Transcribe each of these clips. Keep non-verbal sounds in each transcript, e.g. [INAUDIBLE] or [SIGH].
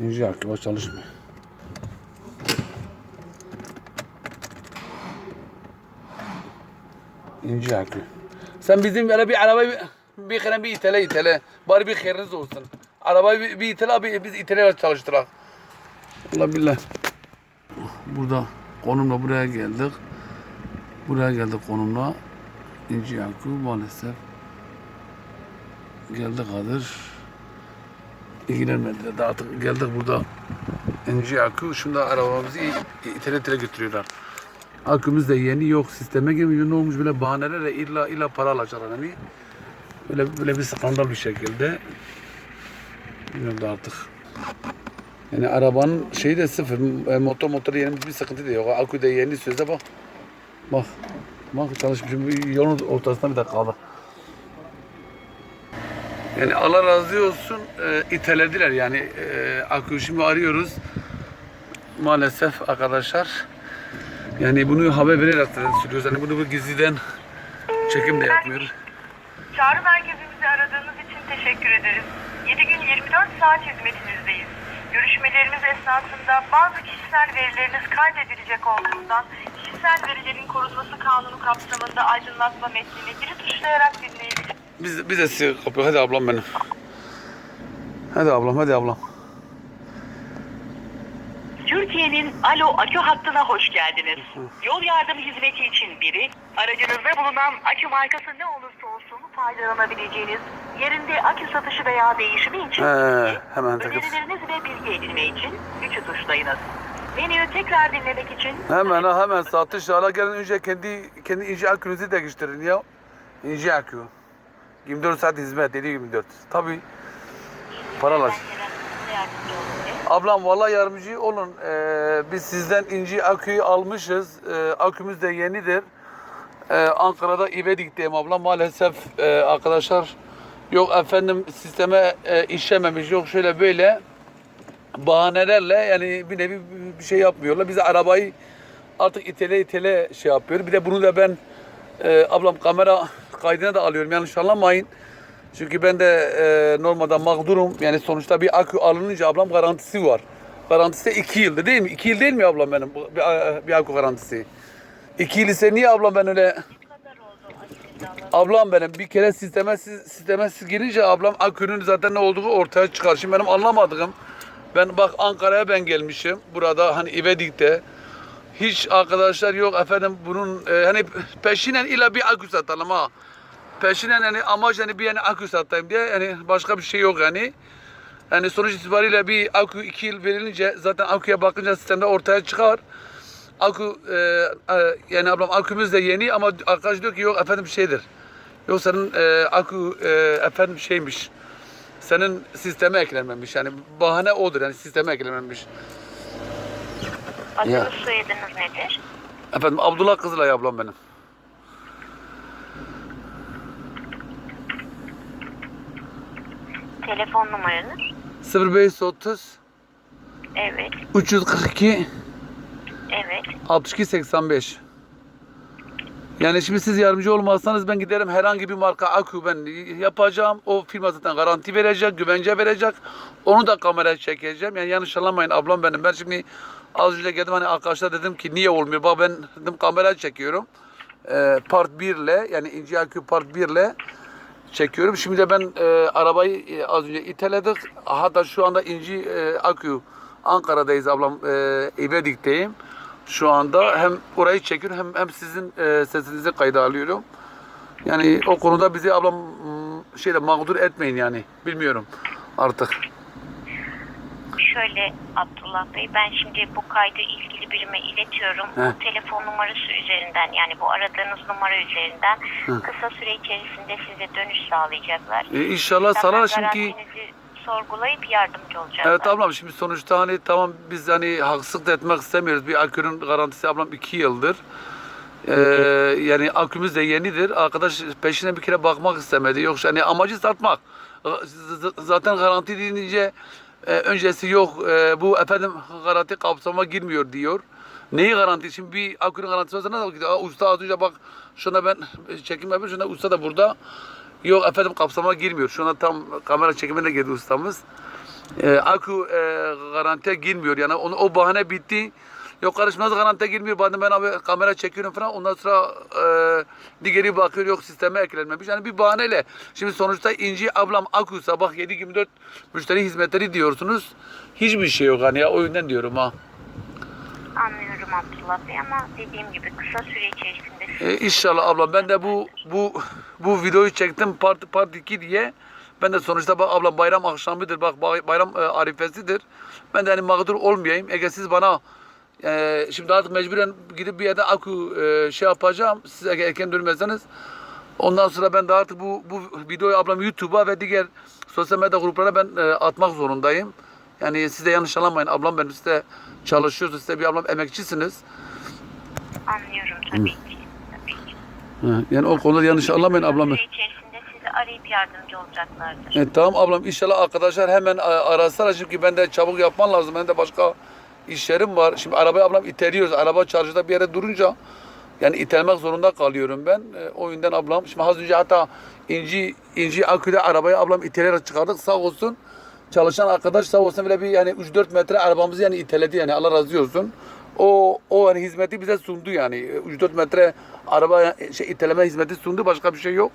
Akü bak çalışmıyor. İnce akü. Sen bizim böyle bir arabayı bir, kere bir itele itele. Bari bir hayrınız olsun. Arabayı bir, bir itele abi biz itele çalıştırak. Allah billah. Burada konumla buraya geldik. Buraya geldik konumla. İnci akü maalesef. Geldik Kadir. İlgilenmediler de artık geldik burada. İnci akü. Şimdi arabamızı itele götürüyorlar. Akümüz de yeni yok. Sisteme girmiyor. Ne olmuş böyle bahanelerle illa illa para alacaklar hani. Böyle, böyle bir skandal bir şekilde. Bilmiyorum da artık. Yani arabanın şeyi de sıfır. E, motor motoru yeni bir sıkıntı da yok. Akü de yeni sözde bak. Bak. Bak çalışmışım. Yolun ortasında bir de kaldı. Yani Allah razı olsun e, itelediler yani e, akü şimdi arıyoruz. Maalesef arkadaşlar. Yani bunu haber vererek sürüyoruz. Yani bunu bu gizliden çekim de yapmıyoruz. Çağrı merkezimizi aradığınız için teşekkür ederiz. 7 gün 24 saat hizmetinizdeyiz. Görüşmelerimiz esnasında bazı kişisel verileriniz kaydedilecek olduğundan kişisel verilerin korunması kanunu kapsamında aydınlatma metnini biri tuşlayarak dinleyebilirsiniz. Biz, biz de sizi kapıyor. Hadi ablam benim. Hadi ablam, hadi ablam. Türkiye'nin Alo Akü hattına hoş geldiniz. Yol yardım hizmeti için biri, aracınızda bulunan akü markası ne olursa olsun faydalanabileceğiniz yerinde akü satışı veya değişimi için iki, hemen önerileriniz ve bilgi edinme için üçü tuşlayınız. Menüyü tekrar dinlemek için Hemen ha hemen satış hala gelin önce kendi kendi ince akünüzü değiştirin ya. İnce akü. 24 saat hizmet dedi 24. Tabii. Paralar. Ablam vallahi yardımcı olun. Ee, biz sizden inci aküyü almışız. Ee, akümüz de yenidir. Ee, Ankara'da İvedik'teyim ablam. Maalesef e, arkadaşlar yok efendim sisteme e, işlememiş yok şöyle böyle bahanelerle yani bir nevi bir şey yapmıyorlar. Bize arabayı artık itele itele şey yapıyor. Bir de bunu da ben e, ablam kamera kaydına da alıyorum. Yanlış anlamayın. Çünkü ben de e, normalde mağdurum. Yani sonuçta bir akü alınınca ablam garantisi var. Garantisi de iki yıldır değil mi? İki yıl değil mi ablam benim bir, bir akü garantisi? İki yıl ise niye ablam ben öyle Ablam benim bir kere sisteme siz, sisteme girince ablam akünün zaten ne olduğu ortaya çıkar. Şimdi benim anlamadığım ben bak Ankara'ya ben gelmişim. Burada hani İvedik'te hiç arkadaşlar yok efendim bunun e, hani peşinen illa bir akü satalım ha. Peşinen yani amaç hani bir yani akü satayım diye yani başka bir şey yok yani. Yani sonuç itibariyle bir akü iki yıl verilince zaten aküye bakınca sistemde ortaya çıkar. Akü e, e, yani ablam akümüz de yeni ama arkadaş diyor ki yok efendim şeydir. Yok senin e, akü e, efendim şeymiş. Senin sisteme eklenmemiş. Yani bahane odur yani sisteme eklenmemiş. Adınız soyadınız nedir? Efendim Abdullah Kızılay ablam benim. Telefon numaranız? 0530 Evet, 342 evet. 62 85. Yani şimdi siz yardımcı olmazsanız ben giderim herhangi bir marka akü ben yapacağım. O firma zaten garanti verecek, güvence verecek. Onu da kameraya çekeceğim. Yani yanlış anlamayın ablam benim. Ben şimdi az önce geldim hani arkadaşlar dedim ki niye olmuyor? Bak ben dedim kameraya çekiyorum. Ee, part 1 ile yani ince akü part 1 ile çekiyorum. Şimdi de ben e, arabayı e, az önce iteledik. Hatta şu anda inci e, akü Ankara'dayız ablam. E, İvedik'teyim. Şu anda hem orayı çekiyorum hem hem sizin e, sesinizi kayda alıyorum. Yani o konuda bizi ablam şeyle mağdur etmeyin yani. Bilmiyorum artık. Şöyle Abdullah Bey ben şimdi bu kaydı ilgili birime iletiyorum. Bu telefon numarası üzerinden yani bu aradığınız numara üzerinden kısa süre içerisinde size dönüş sağlayacaklar. E, inşallah Zaten sana garantinizi sorgulayıp yardımcı olacaklar. Evet ablam şimdi sonuçta hani tamam biz hani haksızlık da etmek istemiyoruz. Bir akünün garantisi ablam iki yıldır. Ee, yani akümüz de yenidir. Arkadaş peşine bir kere bakmak istemedi. Yoksa hani amacı satmak. Z- z- Zaten garanti deyince e, öncesi yok. E, bu efendim garanti kapsama girmiyor diyor. Neyi garanti? Şimdi bir akünün garantisi olsa demek? Aa, Usta az önce bak şuna ben çekim yapıyorum. Şuna usta da burada. Yok efendim kapsama girmiyor. Şuna tam kamera çekimine girdi ustamız. e, akü e, garantiye girmiyor. Yani onu, o bahane bitti. Yok nasıl garantiye girmiyor? Bazen ben abi kamera çekiyorum falan. Ondan sonra e, diğeri bakıyor yok sisteme eklenmemiş. Yani bir bahaneyle. Şimdi sonuçta İnci ablam akü sabah 7-24 müşteri hizmetleri diyorsunuz. Hiçbir şey yok hani ya o yüzden diyorum ha. Anlıyorum Abdullah Bey ama dediğim gibi kısa süre içerisinde E, inşallah ablam ben de bu bu bu videoyu çektim part part 2 diye. Ben de sonuçta bak ablam bayram akşamıdır bak bay- bayram e, arifesidir. Ben de hani mağdur olmayayım. Eğer siz bana e, şimdi artık mecburen gidip bir yerde akü e, şey yapacağım. Siz erken dönmezseniz ondan sonra ben de artık bu bu videoyu ablam YouTube'a ve diğer sosyal medya gruplarına ben e, atmak zorundayım. Yani siz de yanlış anlamayın. Ablam benim siz de çalışıyorsunuz. Siz de bir ablam emekçisiniz. anlıyorum tabii ki. Tabii ki. Hı, Yani o konuda yanlış anlamayın ablam. Süre içerisinde sizi arayıp yardımcı olacaklardır. E, tamam ablam inşallah arkadaşlar hemen arasınlar çünkü ben de çabuk yapman lazım. Ben de başka işlerim var. Şimdi arabayı ablam iteliyoruz. Araba çarşıda bir yere durunca yani itelmek zorunda kalıyorum ben. E, o yüzden ablam şimdi az önce hatta inci inci aküde arabayı ablam iteleyerek çıkardık sağ olsun. Çalışan arkadaş sağ olsun bile bir yani 3-4 metre arabamızı yani iteledi yani Allah razı olsun. O o yani hizmeti bize sundu yani. E, 3-4 metre araba şey iteleme hizmeti sundu başka bir şey yok.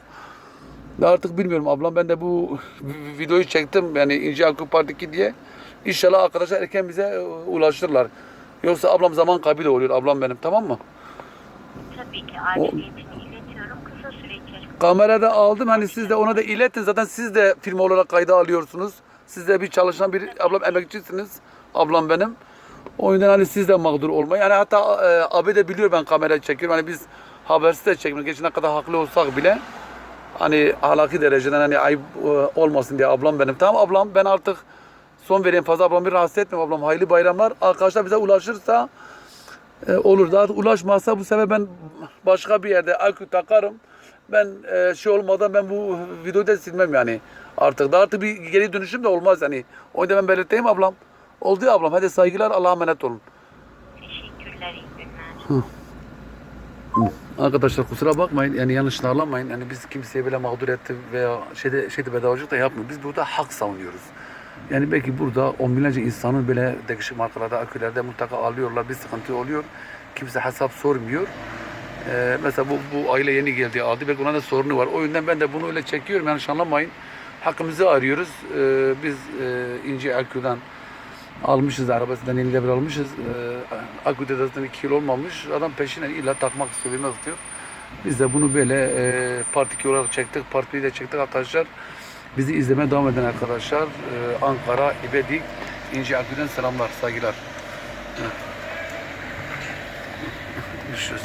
Ve artık bilmiyorum ablam ben de bu [LAUGHS] videoyu çektim yani İnci Akü Part 2 diye. İnşallah arkadaşlar erken bize e, ulaşırlar. Yoksa ablam zaman kaybı da oluyor ablam benim tamam mı? Tabii ki aciliyetini iletiyorum. Kısa süre içerisinde Kamerada aldım hani siz de ona da iletin zaten siz de film olarak kayda alıyorsunuz. Siz de bir çalışan bir ablam emekçisiniz. Ablam benim. O yüzden hani siz de mağdur olmayın. Yani hatta e, abi de biliyor ben kamera çekiyorum. Hani biz habersiz de çekmiyoruz. Geçen ne kadar haklı olsak bile hani ahlaki dereceden hani ayıp e, olmasın diye ablam benim. Tamam ablam ben artık son vereyim fazla ablamı rahatsız etmiyorum ablam. Hayırlı bayramlar. Arkadaşlar bize ulaşırsa e, olur. Daha ulaşmazsa bu sefer ben başka bir yerde akü takarım. Ben e, şey olmadan ben bu videoyu da silmem yani. Artık da artık bir geri dönüşüm de olmaz yani. O yüzden ben belirteyim ablam. Oldu ya ablam. Hadi saygılar. Allah'a emanet olun. teşekkürler, iyi günler. Arkadaşlar kusura bakmayın yani yanlış anlamayın. Yani biz kimseye böyle mağdur etti veya şeyde şeyde bedavacılık da yapmıyoruz. Biz burada hak savunuyoruz. Yani belki burada on binlerce insanın böyle değişik markalarda, akülerde mutlaka alıyorlar. Bir sıkıntı oluyor. Kimse hesap sormuyor. Ee, mesela bu, bu aile yeni geldi aldı. Belki ona da sorunu var. O yüzden ben de bunu öyle çekiyorum. Yanlış anlamayın. Hakkımızı arıyoruz. Ee, biz e, ince aküden almışız arabasından yeni devir almışız. Ee, aküde zaten iki yıl olmamış. Adam peşine illa takmak istiyor, bilmek istiyor. Biz de bunu böyle e, part 2 olarak çektik. Part 1'i de çektik arkadaşlar. Bizi izlemeye devam eden arkadaşlar e, Ankara, İbedik, İnci Akü'den selamlar, saygılar. [LAUGHS] Görüşürüz.